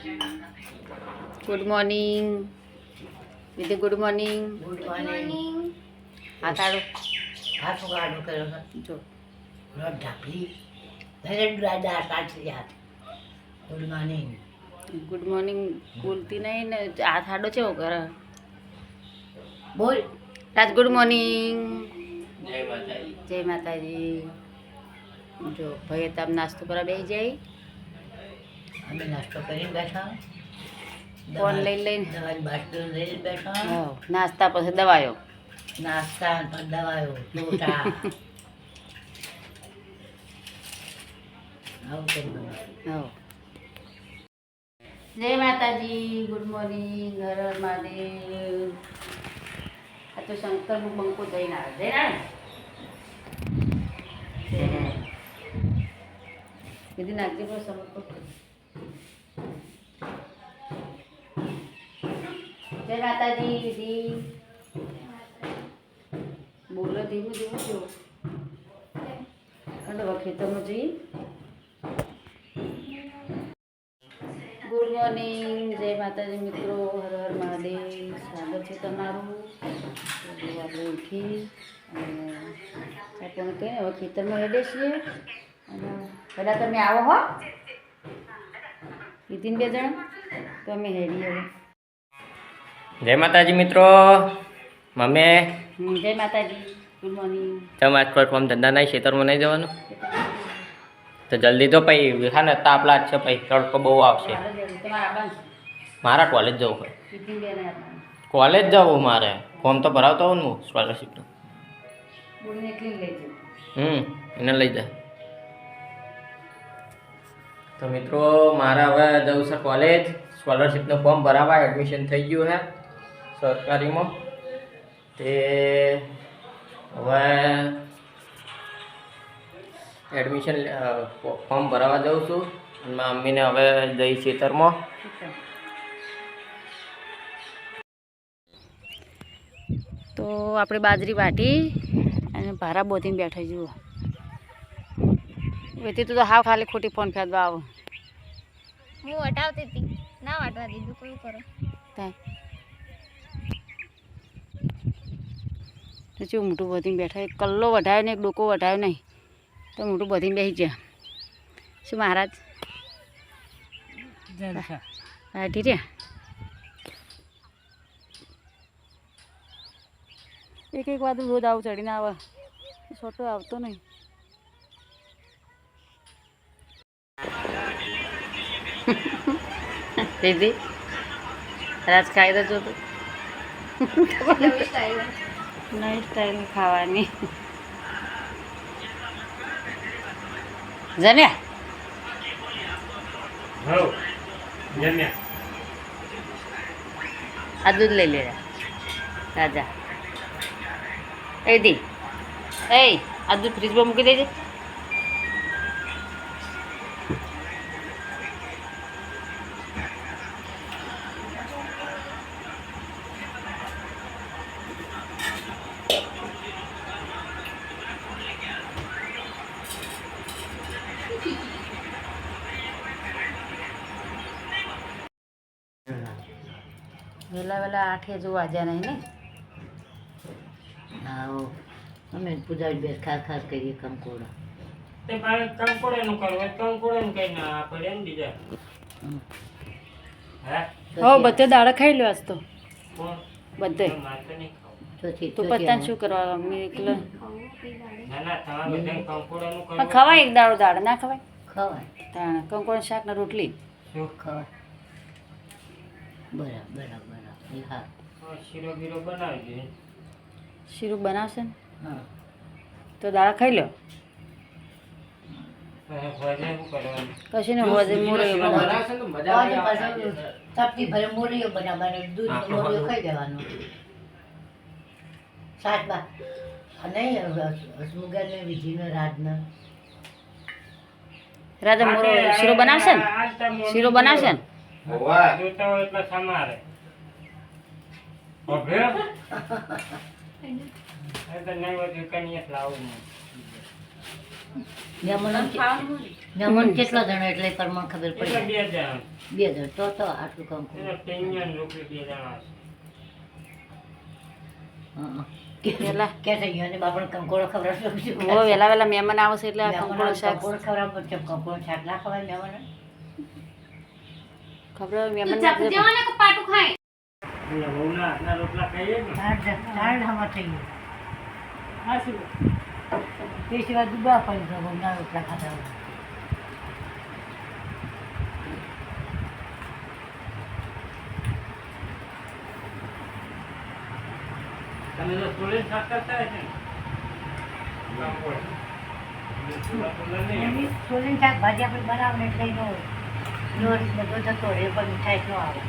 Good morning દીદી good morning good morning આ તારો. હાથ ઉગાડો કર્યો જો. રોડ ઢાપલી દરેક દાદા સાચી હાથ ગુડ મોર્નિંગ ગુડ મોર્નિંગ બોલતી નહીં ને હાથ આડો છે કરે? બોલ. રાજ ગુડ મોર્નિંગ જય માતાજી. જો ભાઈ તમે નાસ્તો કરવા બેસી જાય. અમે નાસ્તો કરીને બેઠા. ફોન લઈ લઈને. દવાની બાટલી લઈને બેઠા. નાસ્તા પછી દવાયો. નાસ્તા પર દવાયો લોટા. જય માતાજી ગુડ મોર્નિંગ હર મહાદેવ. આ તો શંકરનું બંકો જઈને આવે. જઈને આવે કીધી નાખજે પણ સમજો જય માતાજી વિધિ બોલો ધીમું ધીમું જો અને હવે ખેતરમાં જઈએ ગુડ મોર્નિંગ, જય માતાજી મિત્રો, હર હર મહાદેવ. સ્વાગત છે તમારું. ઉઠી અને આપણને કહીએ, હવે ખેતરમાં હેડે છીએ. અને પહેલાં તમે આવો હો. વિધિન બે જણા. તો અમે હેડી હવે. જય માતાજી મિત્રો. મમ્મી. જય માતાજી. ગુડ મોર્નિંગ તમે આજ પ્લેટફોર્મ ધંધા નહીં ખેતરમાં નહીં જવાનું? તો જલ્દી તો પછી હા ને તાપલા જ છે પછી તડકો બહુ આવશે. મારા કોલેજ જવું હોય. કોલેજ જવું મારે. ફોર્મ તો ભરાવતો હોઉં ને હું સ્કોલરશીપનું હમ એને લઈ જા. તો મિત્રો મારે હવે જવું છે કોલેજ સ્કોલરશીપનું ફોર્મ ભરાવા એડમિશન થઈ ગયું છે સરકારીમાં. તે હવે એડમિશન ફોર્મ ભરાવા જાઉં છું. અને મારા મમ્મીને હવે જઈ ખેતરમાં. તો આપણે બાજરી વાટી અને ભારા બોધીને બેઠા જુઓ વેતી તું તો હાવ ખાલી ખોટી ફોન ફેદવા આવો. હું વટાવતી હતી. ના વાટવા દીધું કોઈ કરો. ત્યાં. ચેવું મોટું બધીને બેઠા એક કલ્લો વઢાયો ને એક ડોકો વઢાયો નહીં. તો મોટું બધીને બેસી ગયા. શું મહારાજ? કાઢી રહ્યા એક એક વાર રોજ આવું ચડીને આવે. છોટો આવતો નહીં. દીદી રાજ ખાઈ દો નહીં સ્ટાઈલ ખાવાની. જમ્યા આ દૂધ લઈ લે રાજા. એ દી. એ આ દૂધ ફ્રીજમાં મૂકી દેજે. વહેલા વહેલા આઠે જો વાગ્યા નહીં ને? આવો અમે પૂજા બેસ ખાસ ખાસ કરીએ કંકોડા. તે ભાઈ કંકોડાનું કરવું કંકોડાનું કઈ ના પડે ને બીજા. હે? હો બધે દાડા ખાઈ લો આજ તો. બધે. તો નહીં ખાવું. તો છે તો પતાને શું કરવા અમે એકલા. ખવાય એક દાડો દાડા ના ખવાય? ખવાય. તાણ કંકોણ શાક ને રોટલી. શું? ખવાય. બરાબર બરાબર. હા હા, શીરો બીરો બનાવી દે શીરું બનાવશે ને હા તો દાડા ખાઈ લો પછી ભજે શું કરવાનું કશું ને હોજે મોરે બનાવશે ને તો મજા અને નહીં આવે. પાછું ચપટી ભરે મોરીઓ બનાવવાનો દૂધ હા, મોરીઓ હા. ખાઈ જવાનું સાત બા નહીં હસમુગા ને વિધિનો રાજનો રાજા મોરો શીરો બનાવશે ને આજ તો મોડું શીરો બનાવશે ને જોતા હોય એટલે સમારે ઓભે? એ તો નહીં હોય તો કનીએ જ લાવું. મહેમાન કેટલા જણા એટલે પ્રમાણ ખબર પડે બે જણા. બે જણ. તો તો આટલું કામ વેલા. વેલા વેલા મહેમાન આવશે એટલે કંકોડો શાક કંકોડો શાક ના ખવાય મહેમાન ખબર મહેમાન તે સિવાય દુબા પડી ગયો બહુના રોટલા ખાતા હોય. તમે તો સોલે શાક કરતા હશે ને. સોલીન શાકભાજી આપણે બનાવીને એટલે એનો બધો જતો રહે પણ મીઠાઈ ન આવે.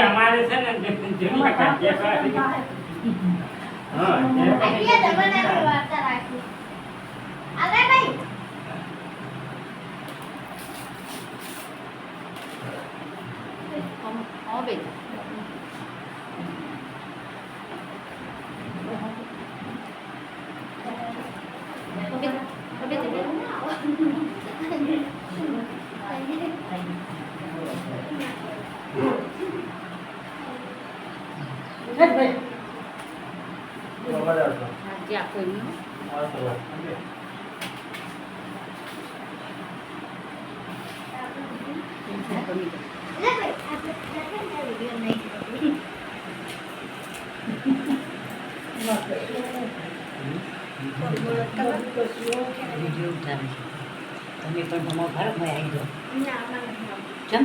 અમારે છે ને જે- જેટલા કાઢ્યા હોય. હા જે- હા બેન આજે આખો એમનો ગમી જાય. વીડિયો ઉતારે છે. તમે પણ તમારા ભારતમાં આવી જાઓ ચમ?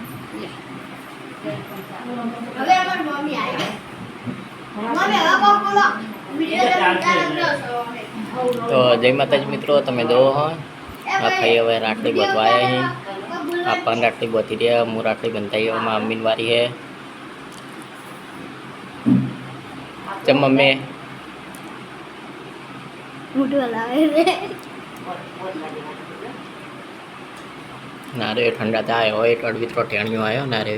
એને વાંચવાનું છે કે લેટવો માથામાંથી આવી ગયું. તો જય માતાજી મિત્રો તમે દો હો. આ ભાઈ હવે રાખડી બતવાયા અહીં. આપણને રાખડી બતી રહ્યા હું રાખડી બંધાઈ એમાં મમ્મીની વારી હે. ચમ મમ્મી? ના રે ઠંડા થાય હોય એક અડવિત્રો ટેણીઓ આવ્યો ના રે.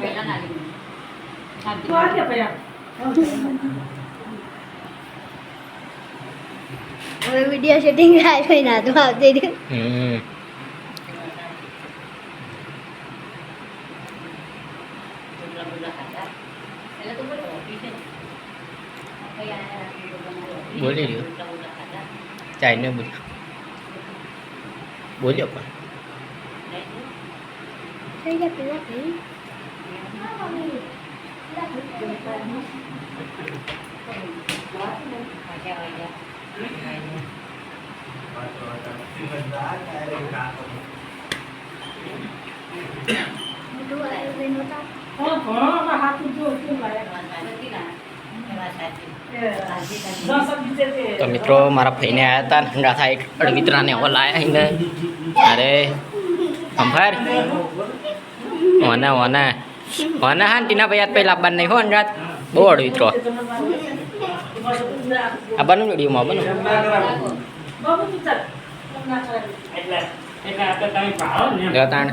પહેલા ના લીધું. શાંતિ. હવે વિડીયો શૂટિંગ થાય ના તો આવતી ચાઈને બોલ્યો બોલ્યો પણ થઈ ગયા પેલા કઈ તો મિત્રો મારા ભાઈને આવ્યા હતા ઠંડા થાય અડવિતરાને હવે લાયા એને અરે સંભાર વને ઓને. ઓને હા ટીના ભાઈ આજ પહેલા આવવાનું નહીં હો અંજાત બહુ અડવિત્રો આવવાનું વિડીયોમાં આવવાનું એટલે એટલે આ તો તમે ભાળો ને એમ. જો તાણ